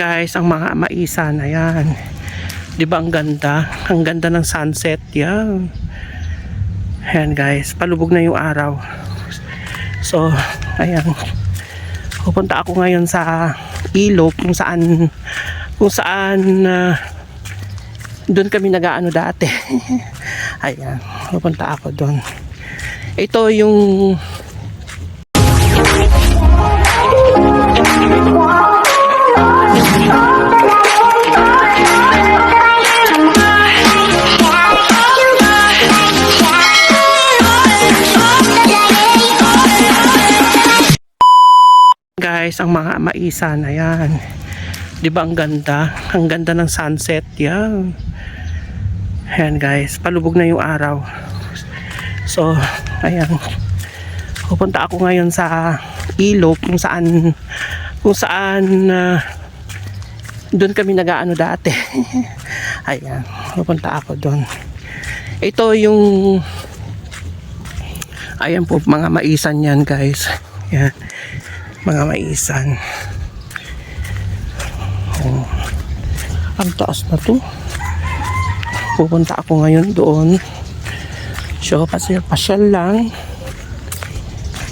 guys ang mga maisa na yan. Di ba ang ganda? Ang ganda ng sunset. Yan. Ayan guys, palubog na yung araw. So, ayan. Pupunta ako ngayon sa ilog kung saan kung saan ah, doon kami nagaano dati. ayan, pupunta ako doon. Ito yung guys ang mga maisa na yan. Di ba ang ganda? Ang ganda ng sunset. Yan. Ayan guys, palubog na yung araw. So, ayan. Pupunta ako ngayon sa ilog kung saan kung saan ah, doon kami nagaano dati. ayan, pupunta ako doon. Ito yung ayan po mga maisan yan guys. Yan mga maisan. Oh. Ang taas na to. Pupunta ako ngayon doon. So, pasyal, pasyal lang.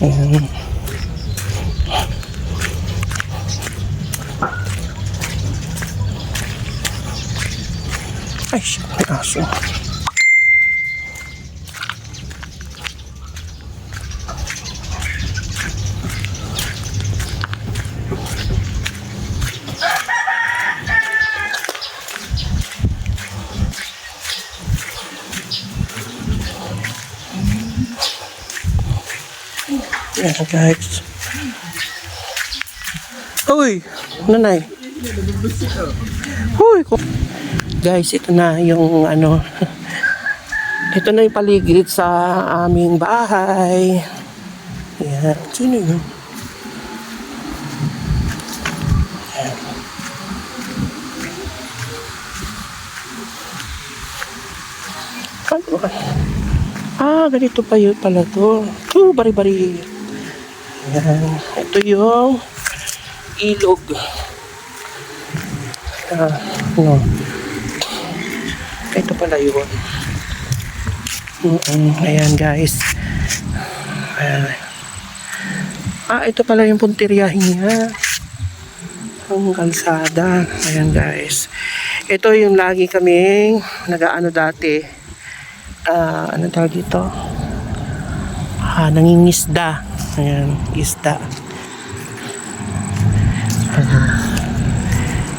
Ayan. Ay, shit, may aso. Ayan, guys. Uy! Nanay. Uy! ko- Guys, ito na yung ano. Ito na yung paligid sa aming bahay. Ayan. Sino yun? Ano? Ah, ganito pa yun pala to. Oh, bari-bari. Ayan. Ito yung ilog. Ah, no. Ito pala yun. Mm Ayan, guys. Ayan. Ah, ito pala yung puntiryahin niya. Ang kalsada. Ayan, guys. Ito yung lagi kaming nagaano dati. Ah, ano tawag dito? Ah, nangingisda. Ayan, isda.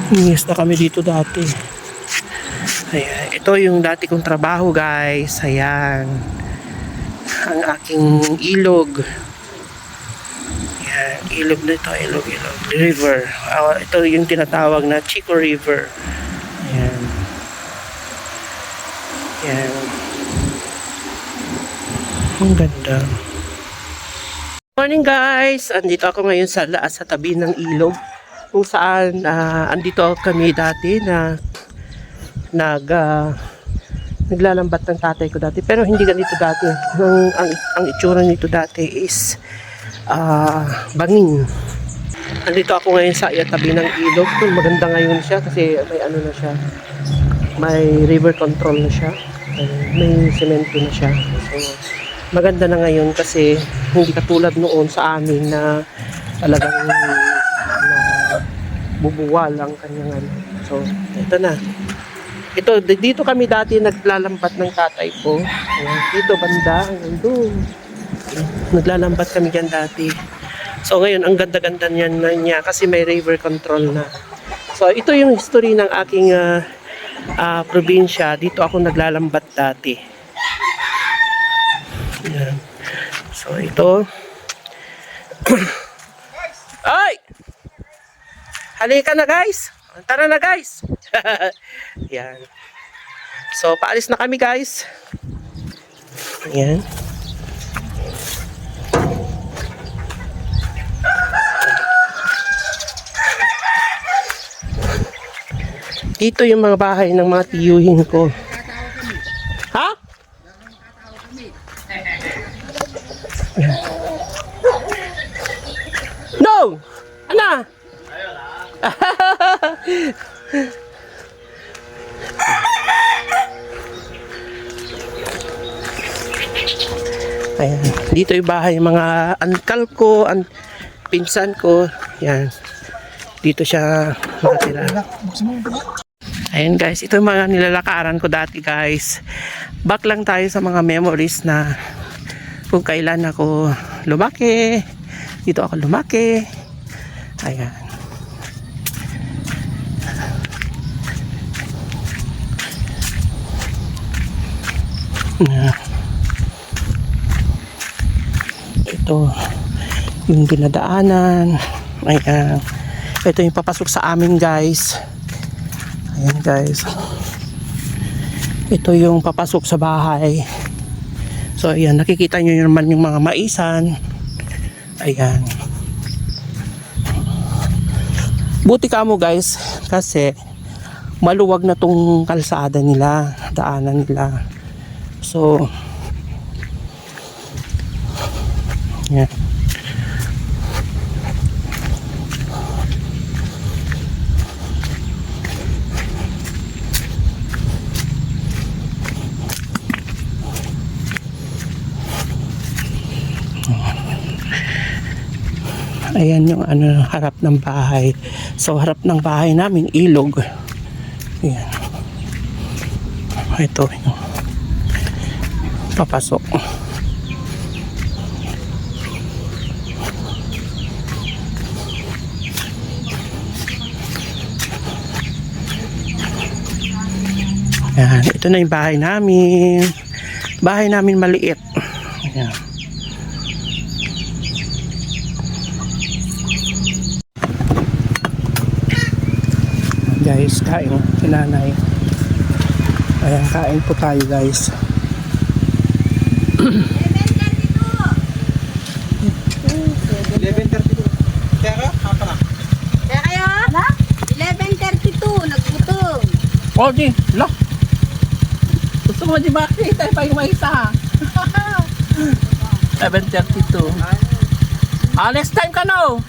Nangingisda kami dito dati. Ayan, ito yung dati kong trabaho, guys. Ayan. Ang aking ilog. Ayan, ilog na ito, ilog, ilog. River. Ah, ito yung tinatawag na Chico River. Ayan. Ayan. Ang ganda. Morning guys! Andito ako ngayon sa laas sa tabi ng ilog kung saan ah, andito kami dati na nag ah, naglalambat ng tatay ko dati. Pero hindi ganito dati. Ang, ang, ang itsura nito dati is ah, bangin. Andito ako ngayon sa tabi ng ilog. Maganda ngayon siya kasi may ano na siya may river control na siya. May semento na siya. So maganda na ngayon kasi hindi katulad noon sa amin na talagang na bubuwal ang kanyang ano. So, ito na. Ito, dito kami dati naglalambat ng tatay ko. Dito banda, doon. Naglalambat kami dyan dati. So ngayon, ang ganda-ganda niyan na niya kasi may river control na. So ito yung history ng aking ah, ah, probinsya. Dito ako naglalambat dati. Ayan. So ito. Ay! Halika na guys. Tara na guys. Yan. So paalis na kami guys. Ayan. Dito yung mga bahay ng mga tiyuhin ko. Ayan. Dito yung bahay mga uncle ko, an pinsan ko. Yan. Dito siya nakatira. Ayan guys, ito yung mga nilalakaran ko dati guys. Back lang tayo sa mga memories na kung kailan ako lumaki. Dito ako lumaki. Ayan. Ayan. Ito yung dinadaanan. Ayan. Ito yung papasok sa amin guys. Ayan guys. Ito yung papasok sa bahay. So ayan, nakikita nyo naman yung mga maisan. Ayan. Buti ka mo guys kasi maluwag na tong kalsada nila, daanan nila. So Ayan. Ayan yung ano, harap ng bahay. So, harap ng bahay namin, ilog. Ayan. Ito yung papasok. Ayan, ito na yung bahay namin. Bahay namin maliit. Ayan. guys, kain si nanay. Ayan, kain po tayo guys. Oh, di, la. Gusto mo di ba? Tayo pa yung may isa. 7.32. Ah, next time ka na oh.